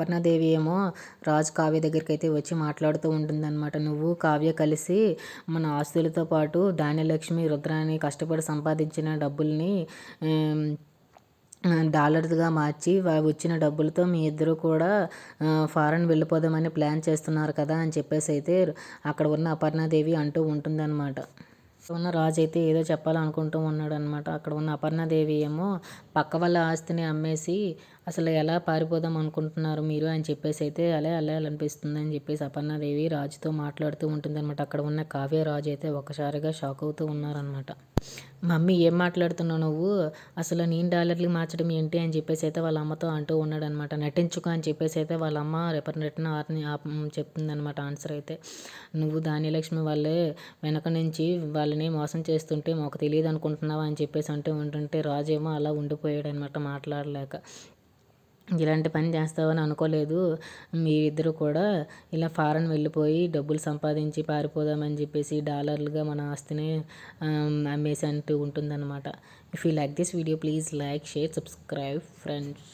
అపర్ణాదేవి ఏమో రాజు కావ్య దగ్గరికి అయితే వచ్చి మాట్లాడుతూ ఉంటుందన్నమాట. నువ్వు కావ్య కలిసి మన ఆస్తులతో పాటు ధాన్యలక్ష్మి రుద్రాన్ని కష్టపడి సంపాదించిన డబ్బుల్ని డాలర్స్గా మార్చి వచ్చిన డబ్బులతో మీ ఇద్దరు కూడా ఫారెన్ వెళ్ళిపోదామని ప్లాన్ చేస్తున్నారు కదా అని చెప్పేసి అయితే అక్కడ ఉన్న అపర్ణాదేవి అంటూ ఉంటుందన్నమాట. ఉన్న రాజు అయితే ఏదో చెప్పాలనుకుంటూ ఉన్నాడు అనమాట అక్కడ ఉన్న అపర్ణాదేవి ఏమో పక్క వాళ్ళ ఆస్తిని అమ్మేసి అసలు ఎలా పారిపోదాం అనుకుంటున్నారు మీరు? అని చెప్పేసి అయితే అలా అలా అనిపిస్తుంది అని చెప్పేసి అపర్ణాదేవి రాజుతో మాట్లాడుతూ ఉంటుందన్నమాట. అక్కడ ఉన్న కావ్య రాజు అయితే ఒకసారిగా షాక్ అవుతూ ఉన్నారనమాట మమ్మీ ఏం మాట్లాడుతున్నావు నువ్వు? అసలు నేను డాలర్లు మార్చడం ఏంటి అని చెప్పేసి అయితే వాళ్ళ అమ్మతో అంటూ ఉన్నాడు అనమాట నటించుకో అని చెప్పేసి అయితే వాళ్ళ అమ్మ రేపటి ఆర్ని చెప్తుంది అనమాట ఆన్సర్ అయితే. నువ్వు ధాన్యలక్ష్మి వాళ్ళే వెనక నుంచి వాళ్ళని మోసం చేస్తుంటే మాకు తెలియదు అనుకుంటున్నావా అని చెప్పేసి అంటూ ఉంటుంటే రాజేమో అలా ఉండిపోయాడు అనమాట మాట్లాడలేక. ఇలాంటి పని చేస్తావని అనుకోలేదు. మీరిద్దరు కూడా ఇలా ఫారెన్ వెళ్ళిపోయి డబ్బులు సంపాదించి పారిపోదామని చెప్పేసి డాలర్లుగా మన ఆస్తిని అమ్మేసి అంటూ ఉంటుందన్నమాట. If you like this video please like share subscribe friends